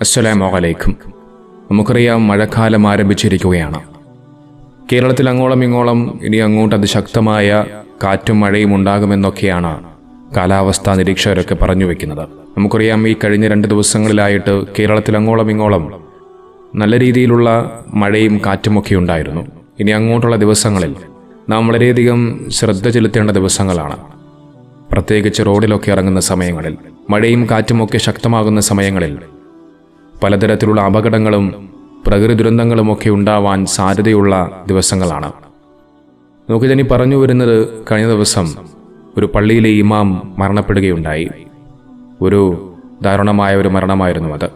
അസ്സലാമു അലൈക്കും. നമുക്കറിയാം മഴക്കാലം ആരംഭിച്ചിരിക്കുകയാണ്. കേരളത്തിൽ അങ്ങോളം ഇങ്ങോളം ഇനി അങ്ങോട്ട് അതിശക്തമായ കാറ്റും മഴയും ഉണ്ടാകുമെന്നൊക്കെയാണ് കാലാവസ്ഥാ നിരീക്ഷകരൊക്കെ പറഞ്ഞു വെക്കുന്നത്. നമുക്കറിയാം ഈ കഴിഞ്ഞ രണ്ട് ദിവസങ്ങളിലായിട്ട് കേരളത്തിൽ അങ്ങോളം ഇങ്ങോളം നല്ല രീതിയിലുള്ള മഴയും കാറ്റുമൊക്കെ ഉണ്ടായിരുന്നു. ഇനി അങ്ങോട്ടുള്ള ദിവസങ്ങളിൽ നാം വളരെയധികം ശ്രദ്ധ ചെലുത്തേണ്ട ദിവസങ്ങളാണ്. പ്രത്യേകിച്ച് റോഡിലൊക്കെ ഇറങ്ങുന്ന സമയങ്ങളിൽ മഴയും കാറ്റുമൊക്കെ ശക്തമാകുന്ന സമയങ്ങളിൽ പലതരത്തിലുള്ള അപകടങ്ങളും പ്രകൃതി ദുരന്തങ്ങളുമൊക്കെ ഉണ്ടാവാൻ സാധ്യതയുള്ള ദിവസങ്ങളാണ്. നമുക്കിതിനി പറഞ്ഞു വരുന്നത് കഴിഞ്ഞ ദിവസം ഒരു പള്ളിയിലെ ഇമാം മരണപ്പെടുകയുണ്ടായി. ഒരു ദാരുണമായ ഒരു മരണമായിരുന്നു അത്.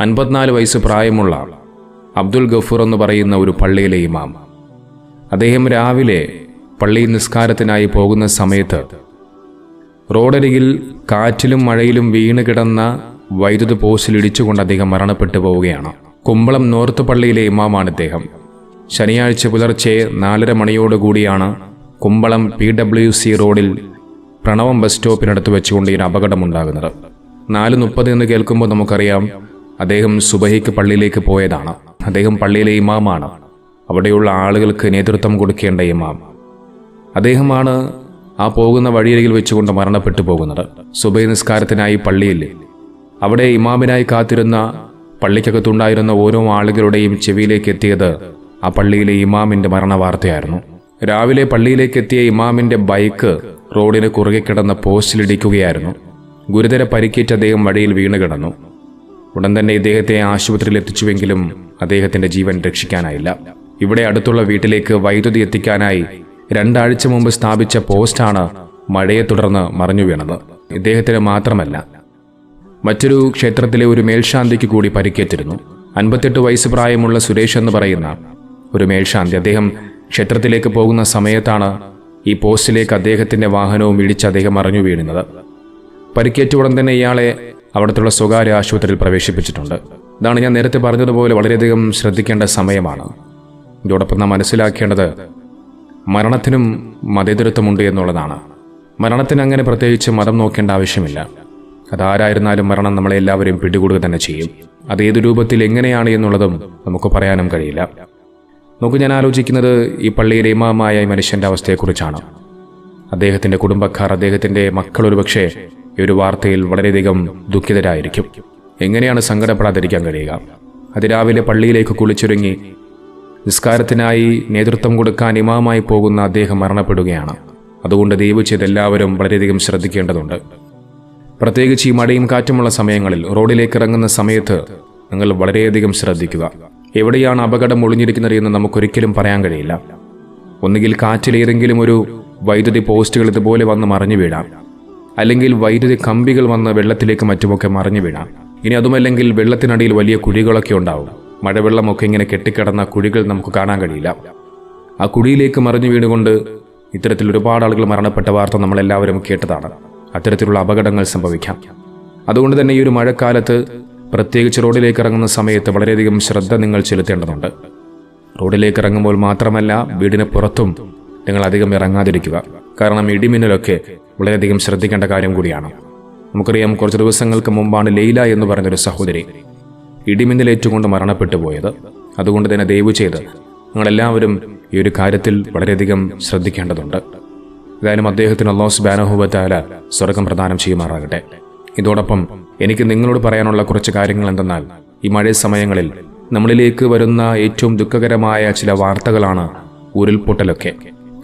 അൻപത്തിനാല് വയസ്സ് പ്രായമുള്ള അബ്ദുൽ ഗഫൂർ എന്ന് പറയുന്ന ഒരു പള്ളിയിലെ ഇമാം. അദ്ദേഹം രാവിലെ പള്ളി നിസ്കാരത്തിനായി പോകുന്ന സമയത്ത് റോഡരികിൽ കാറ്റിലും മഴയിലും വീണ് കിടന്ന വൈദ്യുത പോസ്റ്റിലിടിച്ചുകൊണ്ട് അദ്ദേഹം മരണപ്പെട്ടു പോവുകയാണ്. കുമ്പളം നോർത്ത് പള്ളിയിലെ ഇമാമാണ് ഇദ്ദേഹം. ശനിയാഴ്ച പുലർച്ചെ നാലര മണിയോടുകൂടിയാണ് കുമ്പളം പി ഡബ്ല്യു സി റോഡിൽ പ്രണവം ബസ് സ്റ്റോപ്പിനടുത്ത് വെച്ചുകൊണ്ട് ഈ അപകടമുണ്ടാകുന്നത്. നാല് മുപ്പത് എന്ന് കേൾക്കുമ്പോൾ നമുക്കറിയാം അദ്ദേഹം സുബഹിക്ക് പള്ളിയിലേക്ക് പോയതാണ്. അദ്ദേഹം പള്ളിയിലെ ഇമാമാണ്. അവിടെയുള്ള ആളുകൾക്ക് നേതൃത്വം കൊടുക്കേണ്ട ഇമാം. അദ്ദേഹമാണ് ആ പോകുന്ന വഴിയരികിൽ വെച്ചുകൊണ്ട് മരണപ്പെട്ടു പോകുന്നത്. സുബൈ നിസ്കാരത്തിനായി പള്ളിയിൽ. അവിടെ ഇമാമിനായി കാത്തിരുന്ന പള്ളിക്കകത്തുണ്ടായിരുന്ന ഓരോ ആളുകളുടെയും ചെവിയിലേക്ക് എത്തിയത് ആ പള്ളിയിലെ ഇമാമിന്റെ മരണവാർത്തയായിരുന്നു. രാവിലെ പള്ളിയിലേക്ക് എത്തിയ ഇമാമിന്റെ ബൈക്ക് റോഡിന് കുറുകെ കിടന്ന പോസ്റ്റിലിടിക്കുകയായിരുന്നു. ഗുരുതര പരിക്കേറ്റ് അദ്ദേഹം വഴിയിൽ വീണ് കിടന്നു. ഉടൻ തന്നെ ഇദ്ദേഹത്തെ ആശുപത്രിയിൽ എത്തിച്ചുവെങ്കിലും അദ്ദേഹത്തിന്റെ ജീവൻ രക്ഷിക്കാനായില്ല. ഇവിടെ അടുത്തുള്ള വീട്ടിലേക്ക് വൈദ്യുതി എത്തിക്കാനായി രണ്ടാഴ്ച മുമ്പ് സ്ഥാപിച്ച പോസ്റ്റാണ് മഴയെ തുടർന്ന് മറിഞ്ഞു വീണത്. ഇദ്ദേഹത്തിന് മാത്രമല്ല മറ്റൊരു ക്ഷേത്രത്തിലെ ഒരു മേൽശാന്തിക്ക് കൂടി പരിക്കേറ്റിരുന്നു. അൻപത്തെട്ട് വയസ്സ് പ്രായമുള്ള സുരേഷ് എന്ന് പറയുന്ന ഒരു മേൽശാന്തി അദ്ദേഹം ക്ഷേത്രത്തിലേക്ക് പോകുന്ന സമയത്താണ് ഈ പോസ്റ്റിലേക്ക് അദ്ദേഹത്തിന്റെ വാഹനവും ഇടിച്ച് അദ്ദേഹം മറിഞ്ഞു വീഴുന്നത്. പരിക്കേറ്റ ഉടൻ തന്നെ ഇയാളെ അവിടത്തുള്ള സ്വകാര്യ ആശുപത്രിയിൽ പ്രവേശിപ്പിച്ചിട്ടുണ്ട്. ഇതാണ് ഞാൻ നേരത്തെ പറഞ്ഞതുപോലെ വളരെയധികം ശ്രദ്ധിക്കേണ്ട സമയമാണ്. ഇതോടൊപ്പം നാം മനസ്സിലാക്കേണ്ടത് മരണത്തിനും മതേതരത്വമുണ്ട് എന്നുള്ളതാണ്. മരണത്തിന് അങ്ങനെ പ്രത്യേകിച്ച് മതം നോക്കേണ്ട ആവശ്യമില്ല. അതാരായിരുന്നാലും മരണം നമ്മളെ എല്ലാവരെയും പിടികൂടുക തന്നെ ചെയ്യും. അത് ഏത് രൂപത്തിൽ എങ്ങനെയാണ് എന്നുള്ളതും നമുക്ക് പറയാനും കഴിയില്ല. നമുക്ക് ഞാൻ ആലോചിക്കുന്നത് ഈ പള്ളിയിലെ ഇമാമായ മനുഷ്യന്റെ അവസ്ഥയെക്കുറിച്ചാണ്. അദ്ദേഹത്തിന്റെ കുടുംബക്കാർ അദ്ദേഹത്തിന്റെ മക്കൾ ഒരുപക്ഷെ ഈ ഒരു വാർത്തയിൽ വളരെയധികം ദുഃഖിതരായിരിക്കും. എങ്ങനെയാണ് സങ്കടപ്പെടാതിരിക്കാൻ കഴിയുക? അതിരാവിലെ പള്ളിയിലേക്ക് കുളിച്ചൊരുങ്ങി നിസ്കാരത്തിനായി നേതൃത്വം കൊടുക്കാൻ ഇമാമായി പോകുന്ന അദ്ദേഹം മരണപ്പെടുകയാണ്. അതുകൊണ്ട് ദൈവ ചെയ്ത് എല്ലാവരും വളരെയധികം ശ്രദ്ധിക്കേണ്ടതുണ്ട്. പ്രത്യേകിച്ച് ഈ മഴയും കാറ്റുമുള്ള സമയങ്ങളിൽ റോഡിലേക്ക് ഇറങ്ങുന്ന സമയത്ത് നിങ്ങൾ വളരെയധികം ശ്രദ്ധിക്കുക. എവിടെയാണ് അപകടം ഒളിഞ്ഞിരിക്കുന്നത് എന്ന് നമുക്കൊരിക്കലും പറയാൻ കഴിയില്ല. ഒന്നുകിൽ കാറ്റിലേതെങ്കിലും ഒരു വൈദ്യുതി പോസ്റ്റുകൾ ഇതുപോലെ വന്ന് മറിഞ്ഞു വീഴാം. അല്ലെങ്കിൽ വൈദ്യുതി കമ്പികൾ വന്ന് വെള്ളത്തിലേക്ക് മറ്റുമൊക്കെ മറിഞ്ഞു വീഴാം ഇനി അതുമല്ലെങ്കിൽ വെള്ളത്തിനടിയിൽ വലിയ കുഴികളൊക്കെ ഉണ്ടാവും. മഴവെള്ളമൊക്കെ ഇങ്ങനെ കെട്ടിക്കിടന്ന കുഴികൾ നമുക്ക് കാണാൻ കഴിയില്ല. ആ കുഴിയിലേക്ക് മറിഞ്ഞു വീണുകൊണ്ട് ഇത്തരത്തിൽ ഒരുപാട് ആളുകൾ മരണപ്പെട്ട വാർത്ത നമ്മളെല്ലാവരും കേട്ടതാണ്. അത്തരത്തിലുള്ള അപകടങ്ങൾ സംഭവിക്കാം. അതുകൊണ്ട് തന്നെ ഈ ഒരു മഴക്കാലത്ത് പ്രത്യേകിച്ച് റോഡിലേക്ക് ഇറങ്ങുന്ന സമയത്ത് വളരെയധികം ശ്രദ്ധ നിങ്ങൾ ചെലുത്തേണ്ടതുണ്ട്. റോഡിലേക്ക് ഇറങ്ങുമ്പോൾ മാത്രമല്ല വീടിന് പുറത്തും നിങ്ങൾ അധികം ഇറങ്ങാതിരിക്കുക. കാരണം ഇടിമിന്നലൊക്കെ വളരെയധികം ശ്രദ്ധിക്കേണ്ട കാര്യം കൂടിയാണ്. നമുക്കറിയാം കുറച്ച് ദിവസങ്ങൾക്ക് മുമ്പാണ് ലൈല എന്ന് പറഞ്ഞൊരു സഹോദരി ഇടിമിന്നലേറ്റുകൊണ്ട് മരണപ്പെട്ടു പോയത്. അതുകൊണ്ട് തന്നെ ദയവ് ചെയ്ത് നിങ്ങളെല്ലാവരും ഈ ഒരു കാര്യത്തിൽ വളരെയധികം ശ്രദ്ധിക്കേണ്ടതുണ്ട്. ഏതായാലും അദ്ദേഹത്തിന് അള്ളാഹു ബാനഹുബത്താല സ്വർഗം പ്രദാനം ചെയ്യുമാറാകട്ടെ. ഇതോടൊപ്പം എനിക്ക് നിങ്ങളോട് പറയാനുള്ള കുറച്ച് കാര്യങ്ങൾ എന്തെന്നാൽ ഈ മഴ സമയങ്ങളിൽ നമ്മളിലേക്ക് വരുന്ന ഏറ്റവും ദുഃഖകരമായ ചില വാർത്തകളാണ് ഉരുൾപൊട്ടലൊക്കെ.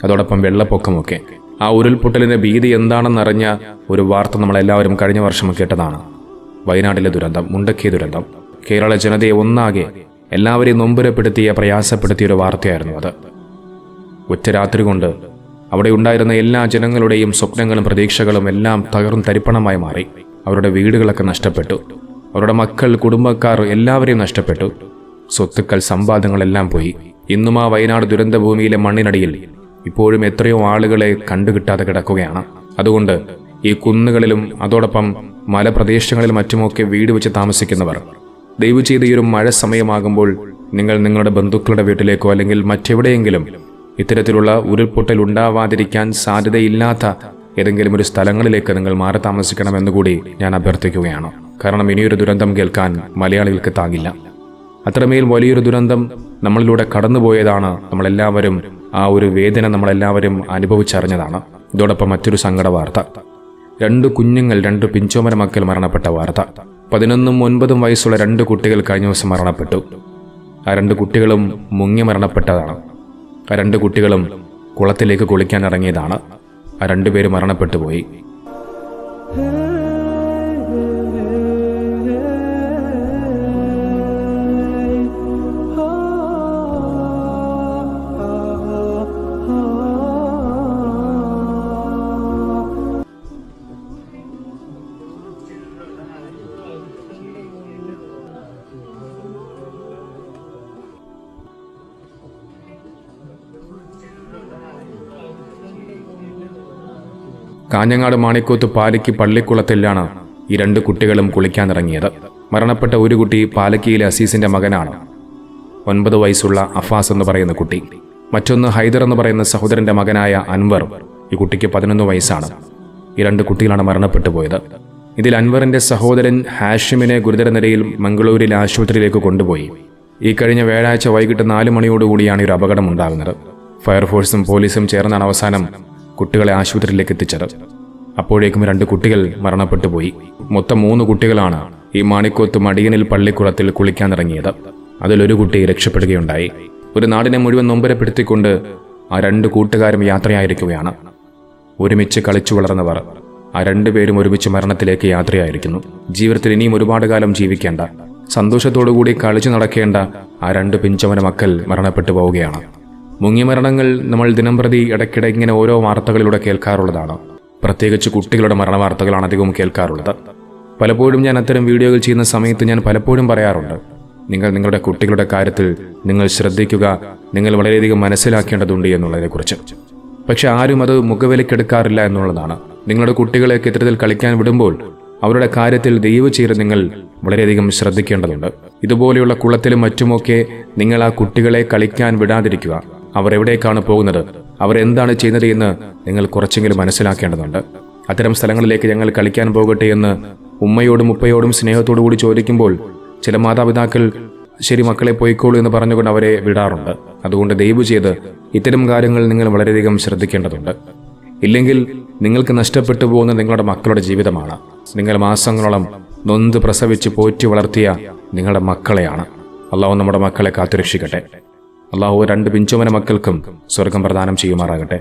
അതോടൊപ്പം വെള്ളപ്പൊക്കമൊക്കെ. ആ ഉരുൾപൊട്ടലിന്റെ ഭീതി എന്താണെന്നറിഞ്ഞ ഒരു വാർത്ത നമ്മളെല്ലാവരും കഴിഞ്ഞ വർഷം കേട്ടതാണ്. വയനാട്ടിലെ ദുരന്തം മുണ്ടക്കിയ ദുരന്തം. കേരള ജനതയെ ഒന്നാകെ എല്ലാവരെയും നൊമ്പുരപ്പെടുത്തിയ പ്രയാസപ്പെടുത്തിയ ഒരു വാർത്തയായിരുന്നു അത്. ഒറ്റ രാത്രി കൊണ്ട് അവിടെ ഉണ്ടായിരുന്ന എല്ലാ ജനങ്ങളുടെയും സ്വപ്നങ്ങളും പ്രതീക്ഷകളും എല്ലാം തകർന്നു തരിപ്പണമായി മാറി. അവരുടെ വീടുകളൊക്കെ നഷ്ടപ്പെട്ടു. അവരുടെ മക്കൾ കുടുംബക്കാർ എല്ലാവരെയും നഷ്ടപ്പെട്ടു. സ്വത്തുക്കൾ സമ്പാദങ്ങളെല്ലാം പോയി. ഇന്നും ആ വയനാട് ദുരന്തഭൂമിയിലെ മണ്ണിനടിയിൽ ഇപ്പോഴും എത്രയോ ആളുകളെ കണ്ടുകിട്ടാതെ കിടക്കുകയാണ്. അതുകൊണ്ട് ഈ കുന്നുകളിലും അതോടൊപ്പം മലപ്രദേശങ്ങളിലും മറ്റുമൊക്കെ വീട് വെച്ച് താമസിക്കുന്നവർ ദയവ് ചെയ്ത് ഈ ഒരു മഴ സമയമാകുമ്പോൾ നിങ്ങൾ നിങ്ങളുടെ ബന്ധുക്കളുടെ വീട്ടിലേക്കോ അല്ലെങ്കിൽ മറ്റെവിടെയെങ്കിലും ഇത്തരത്തിലുള്ള ഉരുൾപൊട്ടൽ ഉണ്ടാവാതിരിക്കാൻ സാധ്യതയില്ലാത്ത ഏതെങ്കിലും ഒരു സ്ഥലങ്ങളിലേക്ക് നിങ്ങൾ മാറി താമസിക്കണമെന്നുകൂടി ഞാൻ അഭ്യർത്ഥിക്കുകയാണ്. കാരണം ഇനിയൊരു ദുരന്തം കേൾക്കാൻ മലയാളികൾക്ക് താങ്ങില്ല അത്രമേൽ വലിയൊരു ദുരന്തം നമ്മളിലൂടെ കടന്നുപോയതാണ് നമ്മളെല്ലാവരും ആ ഒരു വേദന നമ്മളെല്ലാവരും അനുഭവിച്ചറിഞ്ഞതാണ്. ഇതോടൊപ്പം മറ്റൊരു സങ്കട വാർത്ത. രണ്ട് കുഞ്ഞുങ്ങൾ രണ്ട് പിഞ്ചോമര മക്കൾ മരണപ്പെട്ട വാർത്ത. പതിനൊന്നും ഒൻപതും വയസ്സുള്ള രണ്ട് കുട്ടികൾ കഴിഞ്ഞ ദിവസം മരണപ്പെട്ടു. ആ രണ്ട് കുട്ടികളും മുങ്ങി മരണപ്പെട്ടതാണ്. ആ രണ്ട് കുട്ടികളും കുളത്തിലേക്ക് കുളിക്കാൻ ഇറങ്ങിയതാണ്. ആ രണ്ടുപേരും മരണപ്പെട്ടു പോയി. കാഞ്ഞങ്ങാട് മാണിക്കൂത്ത് പാലയ്ക്ക് പള്ളിക്കുളത്തിലാണ് ഈ രണ്ട് കുട്ടികളും കുളിക്കാനിറങ്ങിയത്. മരണപ്പെട്ട ഒരു കുട്ടി പാലക്കിയിലെ അസീസിന്റെ മകനാണ്. ഒൻപത് വയസ്സുള്ള അഫാസ് എന്ന് പറയുന്ന കുട്ടി. മറ്റൊന്ന് ഹൈദർ എന്ന് പറയുന്ന സഹോദരന്റെ മകനായ അൻവർ ഈ കുട്ടിക്ക് പതിനൊന്ന് വയസ്സാണ്. ഈ രണ്ട് കുട്ടികളാണ് മരണപ്പെട്ടു പോയത്. ഇതിൽ അൻവറിന്റെ സഹോദരൻ ഹാഷിമിനെ ഗുരുതര നിലയിൽ മംഗളൂരിലെ ആശുപത്രിയിലേക്ക് കൊണ്ടുപോയി. ഈ കഴിഞ്ഞ വ്യാഴാഴ്ച വൈകിട്ട് നാല് മണിയോടുകൂടിയാണ് ഒരു അപകടം ഉണ്ടാകുന്നത്. ഫയർഫോഴ്സും പോലീസും ചേർന്നാണ് അവസാനം കുട്ടികളെ ആശുപത്രിയിലേക്ക് എത്തിച്ചത്. അപ്പോഴേക്കും രണ്ട് കുട്ടികൾ മരണപ്പെട്ടു പോയി. മൊത്തം മൂന്ന് കുട്ടികളാണ് ഈ മാണിക്കോത്ത് മടിയനിൽ പള്ളിക്കുളത്തിൽ കുളിക്കാനിറങ്ങിയത് അതിലൊരു കുട്ടി രക്ഷപ്പെടുകയുണ്ടായി. ഒരു നാടിനെ മുഴുവൻ നൊമ്പരപ്പെടുത്തിക്കൊണ്ട് ആ രണ്ട് കൂട്ടുകാരും യാത്രയായിരിക്കുകയാണ്. ഒരുമിച്ച് കളിച്ചു വളർന്നവർ. ആ രണ്ടുപേരും ഒരുമിച്ച് മരണത്തിലേക്ക് യാത്രയായിരിക്കുന്നു. ജീവിതത്തിൽ ഇനിയും ഒരുപാട് കാലം ജീവിക്കേണ്ട. സന്തോഷത്തോടുകൂടി കളിച്ചു നടക്കേണ്ട ആ രണ്ട് പിഞ്ചമന മക്കൾ മരണപ്പെട്ടു പോവുകയാണ്. മുങ്ങിമരണങ്ങൾ നമ്മൾ ദിനംപ്രതി ഇടയ്ക്കിടെ ഇങ്ങനെ ഓരോ വാർത്തകളിലൂടെ കേൾക്കാറുള്ളതാണ്. പ്രത്യേകിച്ച് കുട്ടികളുടെ മരണ വാർത്തകളാണ് അധികവും കേൾക്കാറുള്ളത്. പലപ്പോഴും ഞാൻ അത്തരം വീഡിയോകൾ ചെയ്യുന്ന സമയത്ത് ഞാൻ പലപ്പോഴും പറയാറുണ്ട്. നിങ്ങൾ നിങ്ങളുടെ കുട്ടികളുടെ കാര്യത്തിൽ നിങ്ങൾ ശ്രദ്ധിക്കുക നിങ്ങൾ വളരെയധികം മനസ്സിലാക്കേണ്ടതുണ്ട് എന്നുള്ളതിനെക്കുറിച്ച്. പക്ഷെ ആരും അത് മുഖവിലക്കെടുക്കാറില്ല എന്നുള്ളതാണ്. നിങ്ങളുടെ കുട്ടികളെ ഇത്തരത്തിൽ കളിക്കാൻ വിടുമ്പോൾ അവരുടെ കാര്യത്തിൽ ദൈവ ചെയ്ത് നിങ്ങൾ വളരെയധികം ശ്രദ്ധിക്കേണ്ടതുണ്ട്. ഇതുപോലെയുള്ള കുളത്തിലും മറ്റുമൊക്കെ നിങ്ങൾ ആ കുട്ടികളെ കളിക്കാൻ വിടാതിരിക്കുക. അവർ എവിടേക്കാണ് പോകുന്നത്? അവർ എന്താണ് ചെയ്യുന്നത് എന്ന് നിങ്ങൾ കുറച്ചെങ്കിലും മനസ്സിലാക്കേണ്ടതുണ്ട്. അത്തരം സ്ഥലങ്ങളിലേക്ക് ഞങ്ങൾ കളിക്കാൻ പോകട്ടെ എന്ന് ഉമ്മയോടും ഉപ്പയോടും സ്നേഹത്തോടു കൂടി ചോദിക്കുമ്പോൾ ചില മാതാപിതാക്കൾ ശരി മക്കളെ പോയിക്കോളൂ എന്ന് പറഞ്ഞുകൊണ്ട് അവരെ വിടാറുണ്ട്. അതുകൊണ്ട് ദയവ് ചെയ്ത് ഇത്തരം കാര്യങ്ങൾ നിങ്ങൾ വളരെയധികം ശ്രദ്ധിക്കേണ്ടതുണ്ട്. ഇല്ലെങ്കിൽ നിങ്ങൾക്ക് നഷ്ടപ്പെട്ടു പോകുന്ന നിങ്ങളുടെ മക്കളുടെ ജീവിതമാണ്. നിങ്ങൾ മാസങ്ങളോളം നൊന്ത് പ്രസവിച്ച് പോറ്റി വളർത്തിയ നിങ്ങളുടെ മക്കളെയാണ്. അള്ളാഹു നമ്മുടെ മക്കളെ കാത്തുരക്ഷിക്കട്ടെ. അള്ളാഹു രണ്ട് പിഞ്ചുമന മക്കൾക്കും സ്വർഗം പ്രദാനം ചെയ്യുമാറാകട്ടെ.